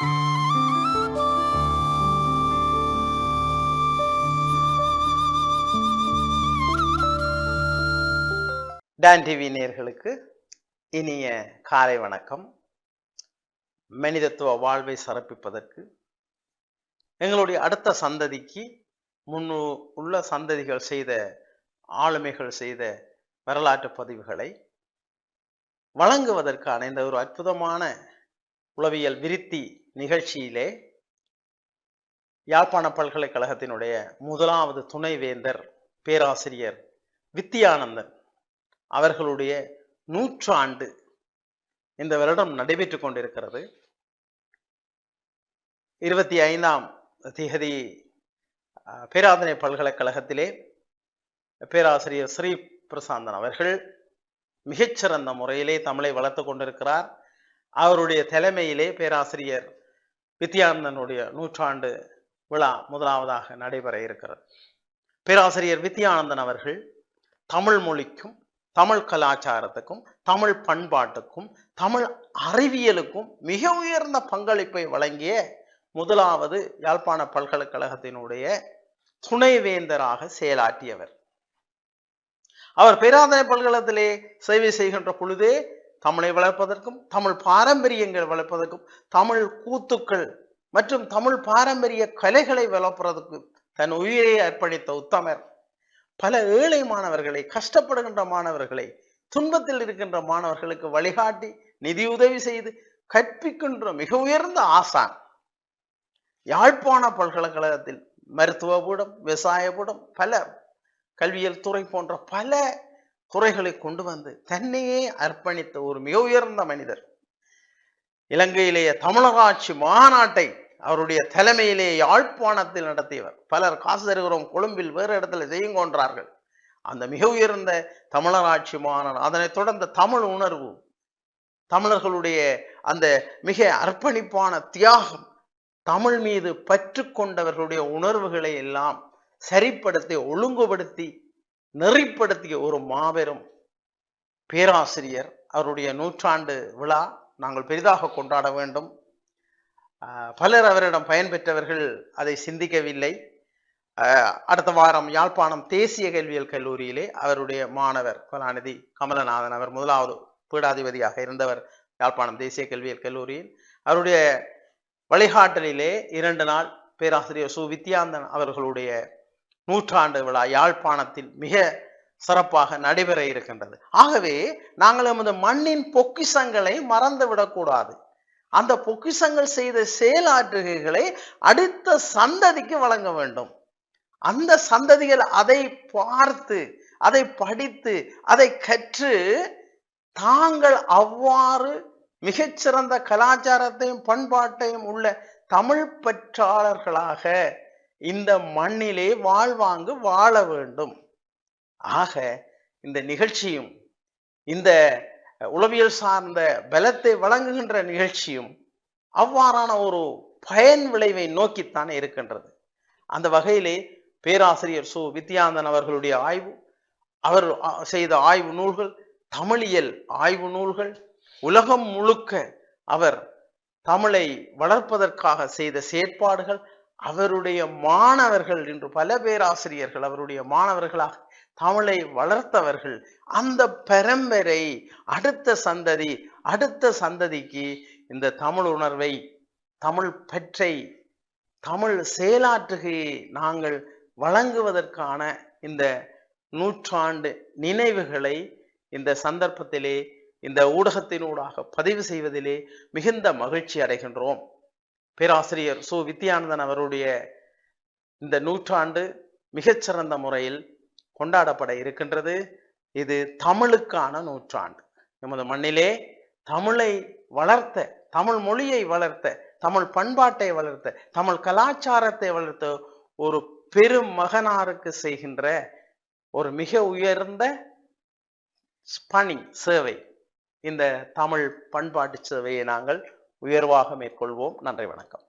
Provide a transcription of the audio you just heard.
Don TV நேர்களுக்கு இனிய காலை வணக்கம். மனிதத்துவ வாழ்வை சிறப்பிப்பதற்கு எங்களுடைய அடுத்த சந்ததிக்கு முன்னு உள்ள சந்ததிகள் செய்த ஆளுமைகள் செய்த வரலாற்று பதிவுகளை வழங்குவதற்கான இந்த ஒரு அற்புதமான உளவியல் விருத்தி நிகழ்ச்சியிலே யாழ்ப்பாண பல்கலைக்கழகத்தினுடைய முதலாவது துணைவேந்தர் பேராசிரியர் வித்தியானந்தன் அவர்களுடைய நூற்றாண்டு இந்த வருடம் நடைபெற்று கொண்டிருக்கிறது. இருபத்தி ஐந்தாம் திகதி பேராதனை பல்கலைக்கழகத்திலே பேராசிரியர் ஸ்ரீ பிரசாந்தன் அவர்கள் மிகச்சிறந்த முறையிலே தமிழை வளர்த்து கொண்டிருக்கிறார். அவருடைய தலைமையிலே பேராசிரியர் வித்யானந்தனுடைய நூற்றாண்டு விழா முதலாவதாக நடைபெற இருக்கிறது. பேராசிரியர் வித்யானந்தன் அவர்கள் தமிழ் மொழிக்கும் தமிழ் கலாச்சாரத்துக்கும் தமிழ் பண்பாட்டுக்கும் தமிழ் அறிவியலுக்கும் மிக உயர்ந்த பங்களிப்பை வழங்கிய முதலாவது யாழ்ப்பாண பல்கலைக்கழகத்தினுடைய துணைவேந்தராக செயலாற்றியவர். அவர் பேராதனை பல்கலத்திலே சேவை செய்கின்ற பொழுதே தமிழை வளர்ப்பதற்கும் தமிழ் பாரம்பரியங்கள் வளர்ப்பதற்கும் தமிழ் கூத்துக்கள் மற்றும் தமிழ் பாரம்பரிய கலைகளை வளர்ப்பதற்கு தன் உயிரை அர்ப்பணித்த உத்தமர். பல ஏழை மாணவர்களை கஷ்டப்படுகின்ற மாணவர்களை துன்பத்தில் இருக்கின்ற மாணவர்களுக்கு வழிகாட்டி நிதியுதவி செய்து கற்பிக்கின்ற மிக உயர்ந்த ஆசான். யாழ்ப்பாண பல்கலைக்கழகத்தில் மருத்துவ பீடம் விவசாய பீடம் பல கல்வியல் துறை போன்ற பல குறைகளை கொண்டு வந்து தன்னையே அர்ப்பணித்த ஒரு மிக உயர்ந்த மனிதர். இலங்கையிலேயே தமிழராட்சி மாநாட்டை அவருடைய தலைமையிலே யாழ்ப்பாணத்தில் நடத்தியவர். பலர் காசு தருகிறோம் கொழும்பில் வேறு இடத்துல செய்யுங்கொன்றார்கள் அந்த மிக உயர்ந்த தமிழராட்சி மாநாடு அதனைத் தொடர்ந்த தமிழ் உணர்வு தமிழர்களுடைய அந்த மிக அர்ப்பணிப்பான தியாகம் தமிழ் மீது பற்று கொண்டவர்களுடைய உணர்வுகளை எல்லாம் சரிப்படுத்தி ஒழுங்குபடுத்தி நெறிப்படுத்திய ஒரு மாபெரும் பேராசிரியர் அவருடைய நூற்றாண்டு விழா நாங்கள் பெரிதாக கொண்டாட வேண்டும். பலர் அவரிடம் பயன்பெற்றவர்கள் அதை சிந்திக்கவில்லை. அடுத்த வாரம் யாழ்ப்பாணம் தேசிய கல்வியல் கல்லூரியிலே அவருடைய மாணவர் கலாநிதி கமலநாதன் அவர் முதலாவது பீடாதிபதியாக இருந்தவர் யாழ்ப்பாணம் தேசிய கல்வியல் கல்லூரியில். அவருடைய வழிகாட்டலிலே இரண்டு நாள் பேராசிரியர் சு. வித்யாந்தன் அவர்களுடைய நூற்றாண்டு விழா யாழ்ப்பாணத்தில் மிக சிறப்பாக நடைபெற இருக்கின்றது. ஆகவே நாங்கள் நமது மண்ணின் பொக்கிஷங்களை மறந்து விடக்கூடாது. அந்த பொக்கிஷங்கள் செய்த செயலாற்றுகைகளை அடுத்த சந்ததிக்கு வழங்க வேண்டும். அந்த சந்ததிகள் அதை பார்த்து அதை படித்து அதை கற்று தாங்கள் அவ்வாறு மிகச்சிறந்த கலாச்சாரத்தையும் பண்பாட்டையும் உள்ள தமிழ் பற்றாளர்களாக இந்த மண்ணிலே வாழ்வாங்கு வாழ வேண்டும். ஆக இந்த நிகழ்ச்சியும் இந்த உளவியல் சார்ந்த பலத்தை வழங்குகின்ற நிகழ்ச்சியும் அவ்வாறான ஒரு பயன் விளைவை நோக்கித்தான் இருக்கின்றது. அந்த வகையிலே பேராசிரியர் சு. வித்யாந்தன் அவர்களுடைய ஆய்வு அவர் செய்த ஆய்வு நூல்கள் தமிழியல் ஆய்வு நூல்கள் உலகம் முழுக்க அவர் தமிழை வளர்ப்பதற்காக செய்த செயற்பாடுகள் அவருடைய மாணவர்கள் என்று பல பேராசிரியர்கள் அவருடைய மாணவர்களாக தமிழை வளர்த்தவர்கள் அந்த பரம்பரை அடுத்த சந்ததி அடுத்த சந்ததிக்கு இந்த தமிழ் உணர்வை தமிழ் பற்றை தமிழ் செயலாற்றுகையை நாங்கள் வழங்குவதற்கான இந்த நூற்றாண்டு நினைவுகளை இந்த சந்தர்ப்பத்திலே இந்த ஊடகத்தினூடாக பதிவு செய்வதிலே மிகுந்த மகிழ்ச்சி அடைகின்றோம். பேராசிரியர் சு. வித்யானந்தன் அவருடைய இந்த நூற்றாண்டு மிகச்சிறந்த முறையில் கொண்டாடப்பட இருக்கின்றது. இது தமிழுக்கான நூற்றாண்டு. நமது மண்ணிலே தமிழை வளர்த்த தமிழ் மொழியை வளர்த்த தமிழ் பண்பாட்டை வளர்த்த தமிழ் கலாச்சாரத்தை வளர்த்த ஒரு பெரும் மகனாருக்கு செய்கின்ற ஒரு மிக உயர்ந்த பணி சேவை. இந்த தமிழ் பண்பாட்டு சேவையை நாங்கள் உயர்வாக மேற்கொள்வோம். நன்றி வணக்கம்.